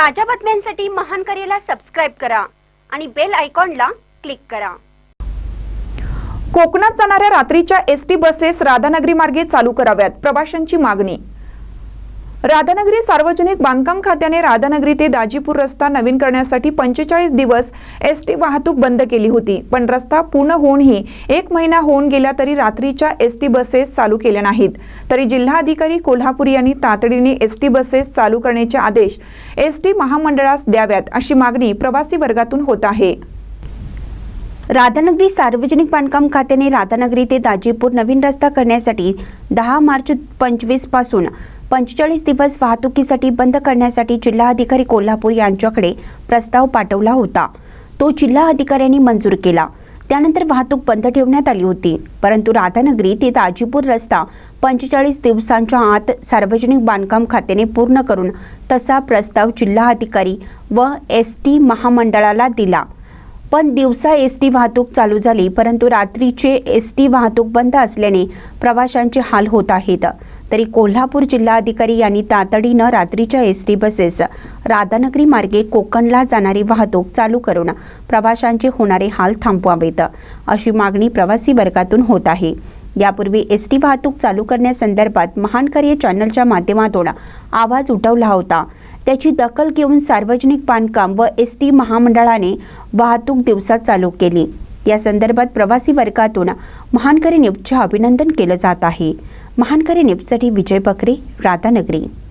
ताज्या बातम्यांसाठी महान करेला सबस्क्राईब करा आणि बेल आयकॉनला क्लिक करा. कोकणात जाणाऱ्या रात्रीच्या एस टी बसेस राधानगरी मार्गे चालू कराव्यात. प्रवाशांची मागणी राधानगरी सार्वजनिक बांधकाम खात्याने राधानगरी ते दाजीपूर रस्ता नवीन करण्यासाठी पंचेचाळीस दिवस एस टी वाहतूक बंद केली होती. पण रस्ता पूर्ण होऊनही एक महिना होऊन गेला तरी रात्रीच्या एस टी बसेस चालू केल्या नाहीत. तरी जिल्हाधिकारी कोल्हापूर यांनी तातडीने एस टी बसेस चालू करण्याचे आदेश एस टी महामंडळास द्याव्यात अशी मागणी प्रवासी वर्गातून होत आहे. राधानगरी सार्वजनिक बांधकाम खात्याने राधानगरी ते दाजीपूर नवीन रस्ता करण्यासाठी दहा मार्च पंचवीसपासून पंचेचाळीस दिवस वाहतुकीसाठी बंद करण्यासाठी जिल्हाधिकारी कोल्हापूर यांच्याकडे प्रस्ताव पाठवला होता. तो जिल्हा अधिकाऱ्यांनी मंजूर केला. त्यानंतर वाहतूक बंद ठेवण्यात आली होती. परंतु राधानगरी ते दाजीपूर रस्ता पंचेचाळीस दिवसांच्या आत सार्वजनिक बांधकाम खात्याने पूर्ण करून तसा प्रस्ताव जिल्हाधिकारी व एस टी महामंडळाला दिला. पण दिवसा एस टी वाहतूक चालू झाली परंतु रात्रीचे एस टी वाहतूक बंद असल्याने प्रवाशांचे हाल होत आहेत. तरी कोल्हापूर जिल्हाधिकारी यांनी तातडीनं रात्रीच्या एस टी बसेस राधानगरी मार्गे कोकणला जाणारी वाहतूक चालू करून प्रवाशांचे होणारे हाल थांबवावेत अशी मागणी प्रवासी वर्गातून होत आहे. यापूर्वी एस टी वाहतूक चालू करण्यासंदर्भात महान चॅनलच्या माध्यमातून आवाज उठवला होता. त्याची दखल घेऊन सार्वजनिक बांधकाम व एस टी महामंडळाने वाहतूक दिवसात चालू केली. या संदर्भात प्रवासी वर्गातून महानकरी न्यूजचे अभिनंदन केलं जात आहे. महानकरी नेपसाठी विजय बकरे राधानगरी